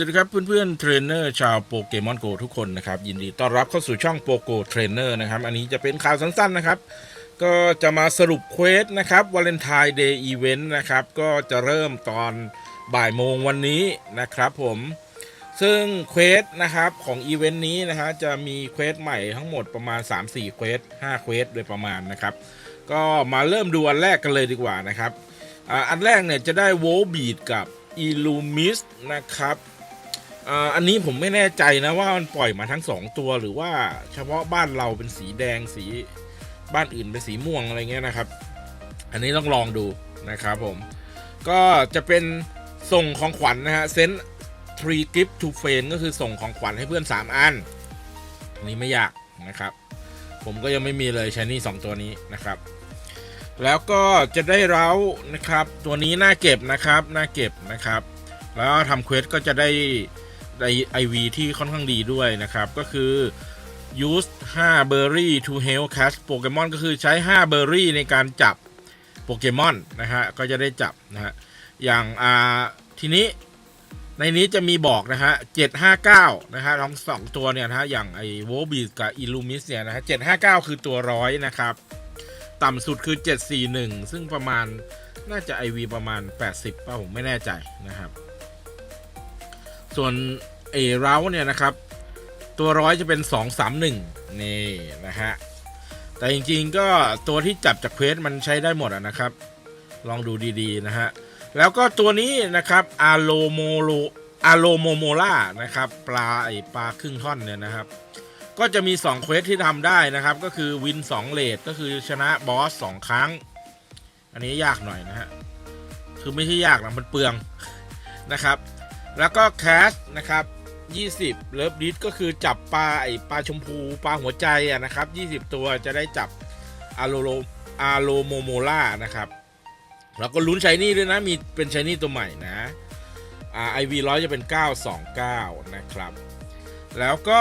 สวัสดีครับเพื่อนๆเทรนเนอร์ชาวโปเกมอนโกทุกคนนะครับยินดีต้อนรับเข้าสู่ช่องโปโกเทรนเนอร์นะครับอันนี้จะเป็นข่าวสั้นๆนะครับ ก็จะมาสรุปเควสนะครับวาเลนไทน์เดย์อีเวนต์นะครับก็จะเริ่มตอนบ่ายโมงวันนี้นะครับผมซึ่งเควสนะครับของอีเวนต์นี้นะฮะจะมีเควสใหม่ทั้งหมดประมาณ 3-4เควส5เควสโดยประมาณนะครับ ก็มาเริ่มดูอันแรกกันเลยดีกว่านะครับอันแรกเนี่ยจะได้โวลบีดกับอิลูมิสนะครับ อันนี้ผมไม่แน่ใจนะว่ามันปล่อยมาทั้งสองตัวหรือว่าเฉพาะบ้านเราเป็นสีแดงสีบ้านอื่นเป็นสีม่วงอะไรเงี้ยนะครับ อันนี้ต้องลองดูนะครับผม ก็จะเป็นส่งของขวัญนะฮะเซนทรีกิฟทูเฟนก็คือส่งของขวัญให้เพื่อน 3 อันอันนี้ไม่ยากนะครับ ผมก็ยังไม่มีเลยใช้นี่สองตัวนี้นะครับ แล้วก็จะได้เร้านะครับ ตัวนี้น่าเก็บนะครับน่าเก็บนะครับ แล้วทำเควสก็จะได้ ไอวีที่ค่อนข้างดีด้วยนะครับ ก็คือ use 5 berry to help catch Pokemon ก็คือใช้ 5 berry ในการจับโปเกมอนนะฮะ ก็จะได้จับนะฮะ อย่างอ่าทีนี้ในนี้จะมีบอกนะฮะ 759 นะฮะทั้งสองตัวเนี่ยนะฮะ อย่างไอโวบีกับอิลูมิสเนี่ยนะฮะ 759 คือตัวร้อยนะครับ ต่ำสุดคือ 741 ซึ่งประมาณน่าจะ IV ประมาณ 80ป่ะผมไม่แน่ใจนะครับ ส่วนเอเราเนี่ยนะครับ ตัวร้อยจะเป็น 231 นี่นะฮะ แต่จริงๆก็ตัวที่จับจากเควสมันใช้ได้หมดอะนะครับ ลองดูดีๆนะฮะ แล้วก็ตัวนี้นะครับอาโลโมโลอาโลโมโมล่านะครับปลาไอปลาครึ่งท่อนเนี่ยนะครับ ก็จะมี 2 เควสที่ทำได้นะครับ ก็คือวิน 2 เลทก็คือชนะบอส 2 ครั้ง อันนี้ยากหน่อยนะฮะ คือไม่ใช่ยากนะมันเปลืองนะครับ แล้วก็แคสนะครับ20เลิฟดิสก็คือจับปลาไอปลาชมพูปลาหัวใจอะนะครับ 20 ตัวจะได้จับอาโลโลอาโลโมโมล่านะครับแล้วก็ลุ้นชายนี่ด้วยนะมีเป็นชายนี่ตัวใหม่นะอ่าไอวีร้อยจะเป็น 929 นะครับ แล้วก็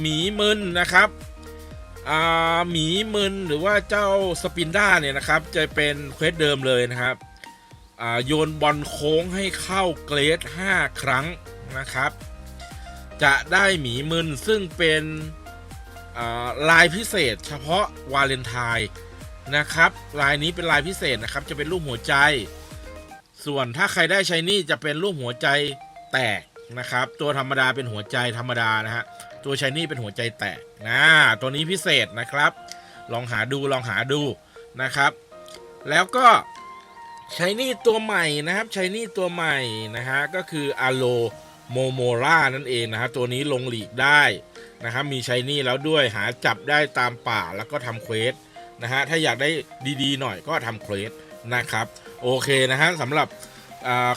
หมีมึนนะครับหมีมึนหรือว่าเจ้าสปินด้าเนี่ยนะครับ จะเป็นเควสเดิมเลยนะครับ โยนบอลโค้งให้เข้าเกรด 5 ครั้งนะครับ จะได้หมีมึนซึ่งเป็นลายพิเศษ เฉพาะวาเลนไทน์นะครับ ลายนี้เป็นลายพิเศษนะครับ จะเป็นรูปหัวใจ ส่วนถ้าใครได้ใช้นี่จะเป็นรูปหัวใจแตกนะครับ ตัวธรรมดาเป็นหัวใจธรรมดานะฮะ ตัวชายนี่เป็นหัวใจแตกนะตัวนี้พิเศษนะครับ ลองหาดูลองหาดูนะครับ แล้วก็ ใช้นี่ตัวใหม่นะครับใช้นี่ตัวใหม่นะฮะก็คืออาโลโมโมล่านั่นเองนะฮะตัวนี้ลงหลีกได้นะครับมีใช้นี่แล้วด้วยหาจับได้ตามป่าแล้วก็ทำเควสนะฮะถ้าอยากได้ดีๆหน่อยก็ทำเควสนะครับโอเคนะฮะสำหรับ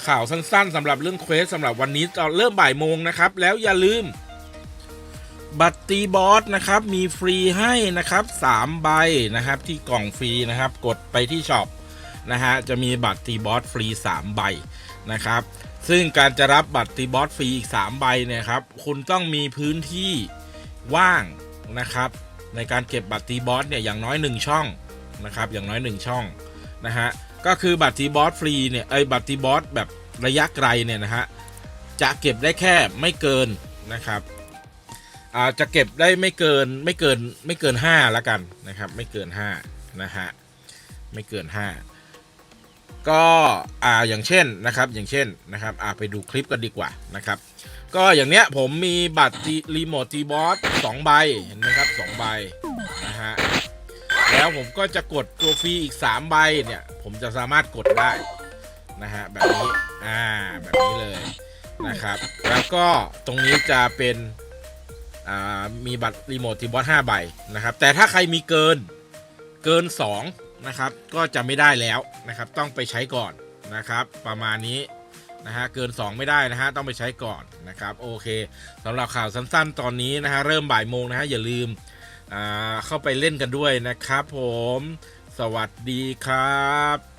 ข่าวสั้นๆสำหรับเรื่องเควสสำหรับวันนี้ตอนเริ่มบ่ายโมงนะครับ แล้วอย่าลืมบัตรตีบอสนะครับมีฟรีให้นะครับ3ใบนะครับที่กล่องฟรีนะครับ กดไปที่ช็อป นะฮะจะมีบัตรตีบอสฟรี 3 ใบนะครับซึ่งการจะรับบัตรตีบอสฟรีอีก 3 ใบเนี่ยครับคุณต้องมีพื้นที่ว่างนะครับในการเก็บบัตรตีบอสเนี่ยอย่างน้อย 1 ช่องนะครับอย่างน้อย 1 ช่องนะฮะก็คือบัตรตีบอสฟรีเนี่ยไอ้บัตรตีบอสแบบระยะไกลเนี่ยนะฮะจะเก็บได้แค่ไม่เกินนะครับอาจะเก็บได้ไม่เกินไม่เกินไม่เกิน5แล้วกันนะครับไม่เกิน5นะฮะไม่เกิน 5 ก็อ่าอย่างเช่นนะครับอย่างเช่นนะครับอ่าไปดูคลิปกันดีกว่านะครับ ก็อย่างเนี้ยผมมีบัตรรีโมททีบอสสองใบเห็นไหมครับสองใบนะฮะแล้วผมก็จะกดตัวฟรีอีก 3 ใบเนี่ย ผมจะสามารถกดได้นะฮะแบบนี้อ่าแบบนี้เลยนะครับ แล้วก็ตรงนี้จะเป็นอ่ามีบัตรรีโมททีบอส5ใบนะครับ แต่ถ้าใครมีเกินเกิน 2 นะครับ ก็จะไม่ได้แล้วนะครับ ต้องไปใช้ก่อนนะครับ ประมาณนี้นะฮะเกิน 2 ไม่ได้นะฮะต้องไปใช้ก่อนนะครับโอเคสำหรับข่าวสั้นๆ ตอนนี้นะฮะเริ่มบ่ายโมงนะฮะอย่าลืมอ่าเข้าไปเล่นกันด้วยนะครับผม สวัสดีครับ